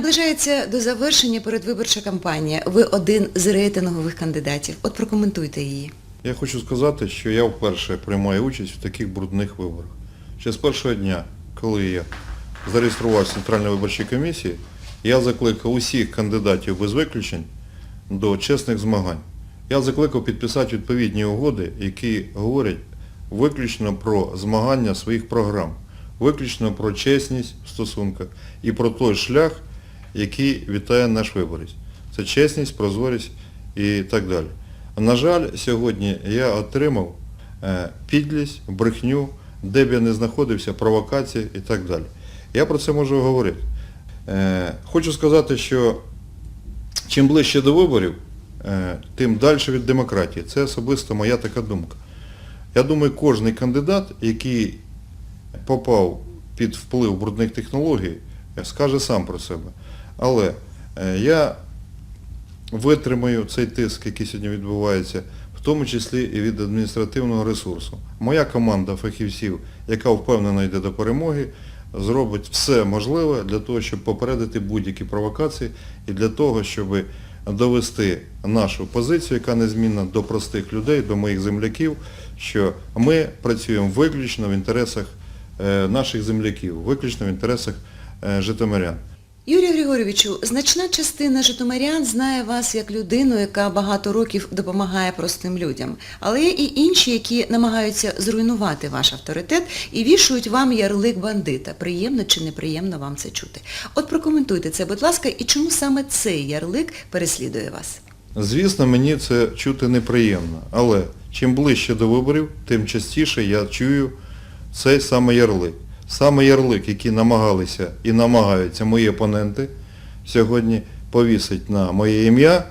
Наближається до завершення передвиборча кампанія. Ви один з рейтингових кандидатів. От прокоментуйте її. Я хочу сказати, що я вперше приймаю участь в таких брудних виборах. Ще з першого дня, коли я зареєструвався в Центральній виборчій комісії, я закликав усіх кандидатів без виключень до чесних змагань. Я закликав підписати відповідні угоди, які говорять виключно про змагання своїх програм, виключно про чесність в стосунках і про той шлях, який вітає наш виборець. Це чесність, прозорість і так далі. На жаль, сьогодні я отримав е, підлість, брехню, де б я не знаходився, провокації і так далі. Я про це можу говорити. Е, Хочу сказати, що чим ближче до виборів, е, тим далі від демократії. Це особисто моя така думка. Я думаю, кожен кандидат, який попав під вплив брудних технологій, скаже сам про себе. Але е, я витримаю цей тиск, який сьогодні відбувається, в тому числі і від адміністративного ресурсу. Моя команда фахівців, яка впевнено йде до перемоги, зробить все можливе для того, щоб попередити будь-які провокації і для того, щоб довести нашу позицію, яка незмінна до простих людей, до моїх земляків, що ми працюємо виключно в інтересах е, наших земляків, виключно в інтересах е, житомирян. Юрію Григорьовичу, значна частина житомирян знає вас як людину, яка багато років допомагає простим людям. Але є і інші, які намагаються зруйнувати ваш авторитет і вішують вам ярлик бандита. Приємно чи неприємно вам це чути? От прокоментуйте це, будь ласка, і чому саме цей ярлик переслідує вас? Звісно, мені це чути неприємно, але чим ближче до виборів, тим частіше я чую цей саме ярлик. Саме ярлик, який намагалися і намагаються мої опоненти сьогодні повісить на моє ім'я,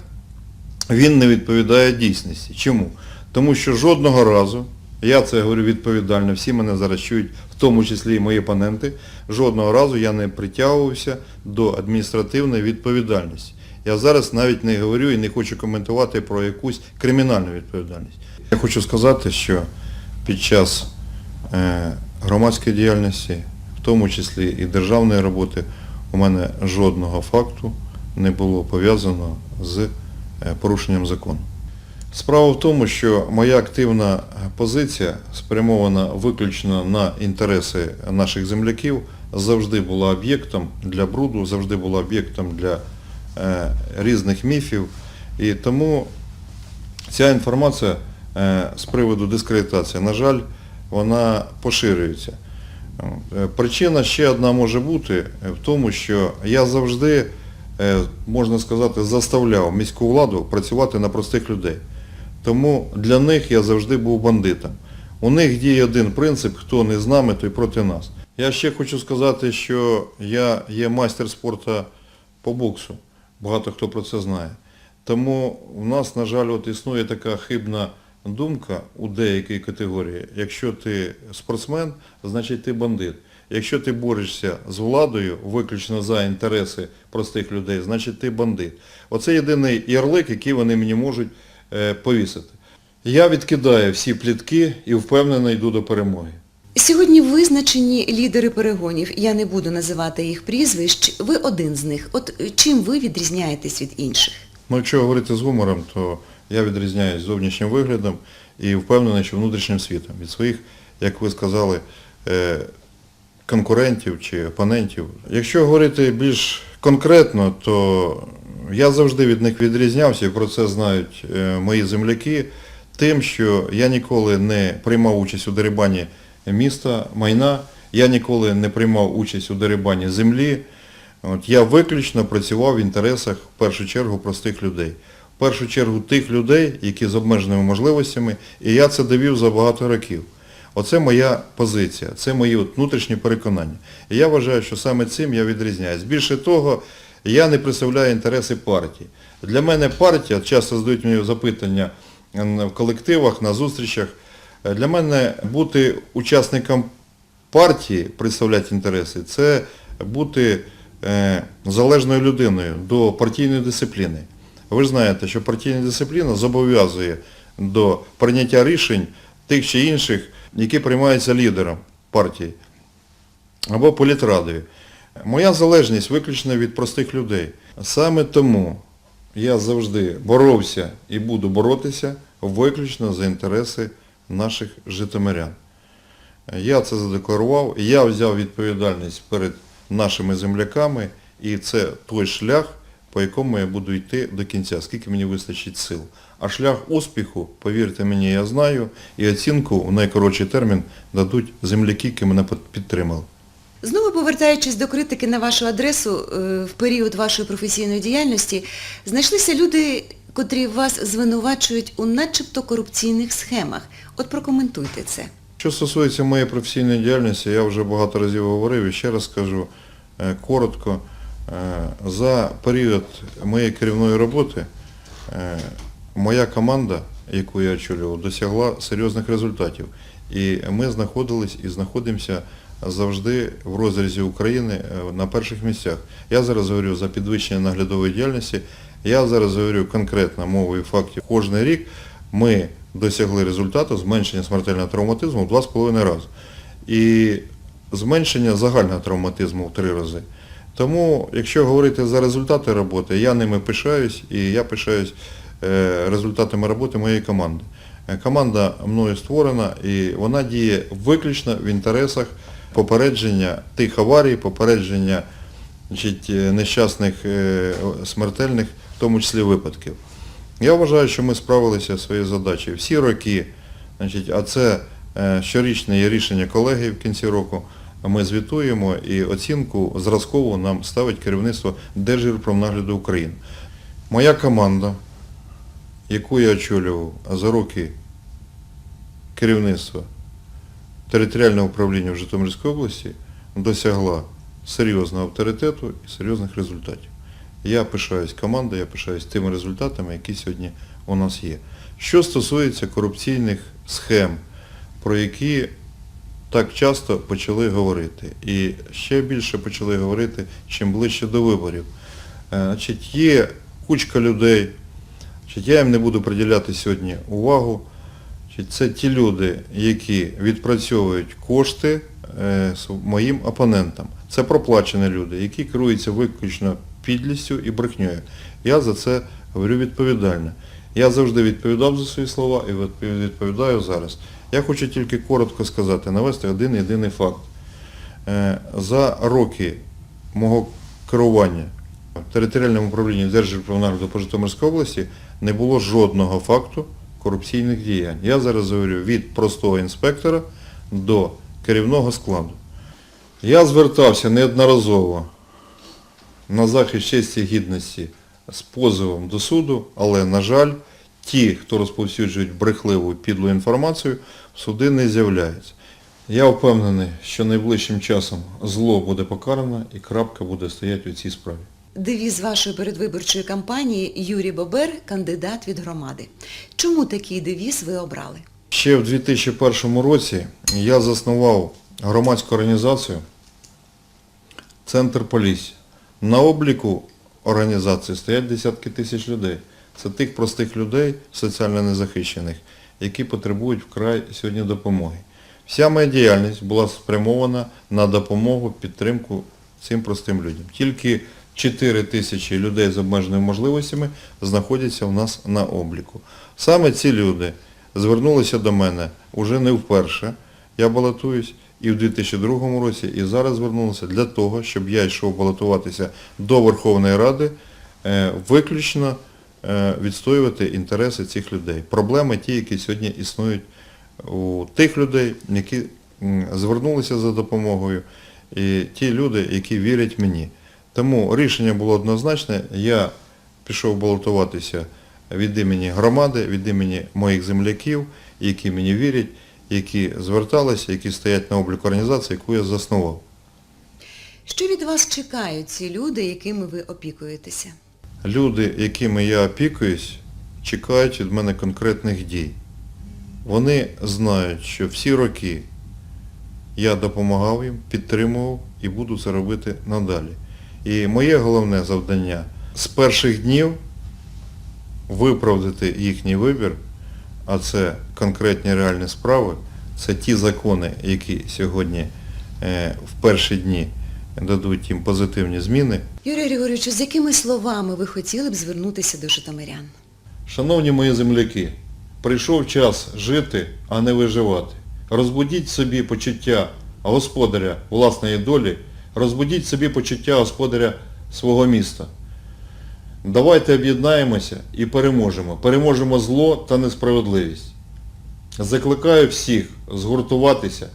він не відповідає дійсності. Чому? Тому що жодного разу, я це говорю відповідально, всі мене зараз чують, в тому числі і мої опоненти, жодного разу я не притягувався до адміністративної відповідальності. Я зараз навіть не говорю і не хочу коментувати про якусь кримінальну відповідальність. Я хочу сказати, що під час е, громадської діяльності, в тому числі і державної роботи, у мене жодного факту не було пов'язано з е, порушенням закону. Справа в тому, що моя активна позиція спрямована виключно на інтереси наших земляків, завжди була об'єктом для бруду, завжди була об'єктом для е, різних міфів. І тому ця інформація е, з приводу дискредитації, на жаль, вона поширюється. Е, Причина ще одна може бути в тому, що я завжди, е, можна сказати, заставляв міську владу працювати на простих людей. Тому для них я завжди був бандитом. У них діє один принцип, хто не з нами, той проти нас. Я ще хочу сказати, що я є майстер спорту по боксу. Багато хто про це знає. Тому в нас, на жаль, от існує така хибна думка у деякій категорії. Якщо ти спортсмен, значить ти бандит. Якщо ти борешся з владою виключно за інтереси простих людей, значить ти бандит. Оце єдиний ярлик, який вони мені можуть е, повісити. Я відкидаю всі плітки і впевнено йду до перемоги. Сьогодні визначені лідери перегонів. Я не буду називати їх прізвищ. Ви один з них. От чим ви відрізняєтесь від інших? Ну, якщо говорити з гумором, то я відрізняюсь зовнішнім виглядом і впевнений, що внутрішнім світом від своїх, як ви сказали, е, конкурентів чи опонентів. Якщо говорити більш конкретно, то я завжди від них відрізнявся, і про це знають е, мої земляки, тим, що я ніколи не приймав участь у дерибані міста, майна, я ніколи не приймав участь у дерибані землі. От, я виключно працював в інтересах, в першу чергу, простих людей. В першу чергу тих людей, які з обмеженими можливостями, і я це довів за багато років. Оце моя позиція, це мої внутрішні переконання. І я вважаю, що саме цим я відрізняюсь. Більше того, я не представляю інтереси партії. Для мене партія, часто задають мені запитання в колективах, на зустрічах, е, для мене бути учасником партії, представляти інтереси, це бути е, залежною людиною до партійної дисципліни. Ви ж знаєте, що партійна дисципліна зобов'язує до прийняття рішень тих чи інших, які приймаються лідером партії або політрадою. Моя залежність виключно від простих людей. Саме тому я завжди боровся і буду боротися виключно за інтереси наших житомирян. Я це задекларував, я взяв відповідальність перед нашими земляками, і це той шлях, по якому я буду йти до кінця, скільки мені вистачить сил. А шлях успіху, повірте мені, я знаю, і оцінку в найкоротший термін дадуть земляки, які мене підтримали. Знову повертаючись до критики на вашу адресу е, в період вашої професійної діяльності, знайшлися люди, котрі вас звинувачують у начебто корупційних схемах. От прокоментуйте це. Що стосується моєї професійної діяльності, я вже багато разів говорив і ще раз скажу е, коротко. Е, За період моєї керівної роботи е, моя команда, яку я очолював, досягла серйозних результатів. І ми знаходились і знаходимося завжди в розрізі України е, на перших місцях. Я зараз говорю за підвищення наглядової діяльності, я зараз говорю конкретно мовою фактів. Кожний рік ми досягли результату зменшення смертельного травматизму в 2,5 рази. І зменшення загального травматизму в 3 рази. Тому, якщо говорити за результати роботи, я ними пишаюсь і я пишаюсь е, результатами роботи моєї команди. Е, Команда мною створена і вона діє виключно в інтересах попередження тих аварій, попередження значить, е, нещасних смертельних, в тому числі випадків. Я вважаю, що ми справилися зі своєю задачею. Всі роки, значить, а це щорічне рішення колегії в кінці року, ми звітуємо і оцінку зразкову нам ставить керівництво Держгірпромнагляду України. Моя команда, яку я очолював за роки керівництва територіального управління в Житомирській області, досягла серйозного авторитету і серйозних результатів. Я пишаюсь командою, я пишаюсь тими результатами, які сьогодні у нас є. Що стосується корупційних схем, про які так часто почали говорити, і ще більше почали говорити, чим ближче до виборів. Е, Значить, є кучка людей, значить, я їм не буду приділяти сьогодні увагу. Значить, Це ті люди, які відпрацьовують кошти е, моїм опонентам. Це проплачені люди, які керуються виключно підлістю і брехньою. Я за це говорю відповідально. Я завжди відповідав за свої слова і відповідаю зараз. Я хочу тільки коротко сказати, навести один єдиний факт. Е, За роки мого керування в територіальному управлінні Держгірпромнагляду по Житомирській області не було жодного факту корупційних діянь. Я зараз говорю від простого інспектора до керівного складу. Я звертався неодноразово на захист честі гідності з позовом до суду, але, на жаль, ті, хто розповсюджують брехливу підлу інформацію, в суди не з'являються. Я впевнений, що найближчим часом зло буде покарано і крапка буде стояти у цій справі. Девіз вашої передвиборчої кампанії Юрій Бобер, кандидат від громади. Чому такий девіз ви обрали? Ще в 2001 році я заснував громадську організацію Центр Полісся. На обліку організації стоять десятки тисяч людей. Це тих простих людей, соціально незахищених, які потребують вкрай сьогодні допомоги. Вся моя діяльність була спрямована на допомогу, підтримку цим простим людям. Тільки 4 тисячі людей з обмеженими можливостями знаходяться у нас на обліку. Саме ці люди звернулися до мене уже не вперше, я балотуюсь, і в 2002 році, і зараз звернулися для того, щоб я йшов балотуватися до Верховної Ради, е, виключно відстоювати інтереси цих людей. Проблеми ті, які сьогодні існують у тих людей, які звернулися за допомогою, і ті люди, які вірять мені. Тому рішення було однозначне, я пішов балотуватися від імені громади, від імені моїх земляків, які мені вірять, які зверталися, які стоять на обліку організації, яку я заснував. Що від вас чекають ці люди, якими ви опікуєтеся? Люди, якими я опікуюсь, чекають від мене конкретних дій. Вони знають, що всі роки я допомагав їм, підтримував і буду це робити надалі. І моє головне завдання з перших днів виправдати їхній вибір, а це конкретні реальні справи, це ті закони, які сьогодні е, в перші дні дадуть їм позитивні зміни. Юрію Григорьовичу, з якими словами ви хотіли б звернутися до житомирян? Шановні мої земляки, прийшов час жити, а не виживати. Розбудіть собі почуття господаря власної долі, розбудіть собі почуття господаря свого міста. Давайте об'єднаємося і переможемо. Переможемо зло та несправедливість. Закликаю всіх згуртуватися,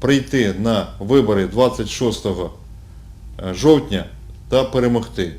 прийти на вибори 26 жовтня та перемогти.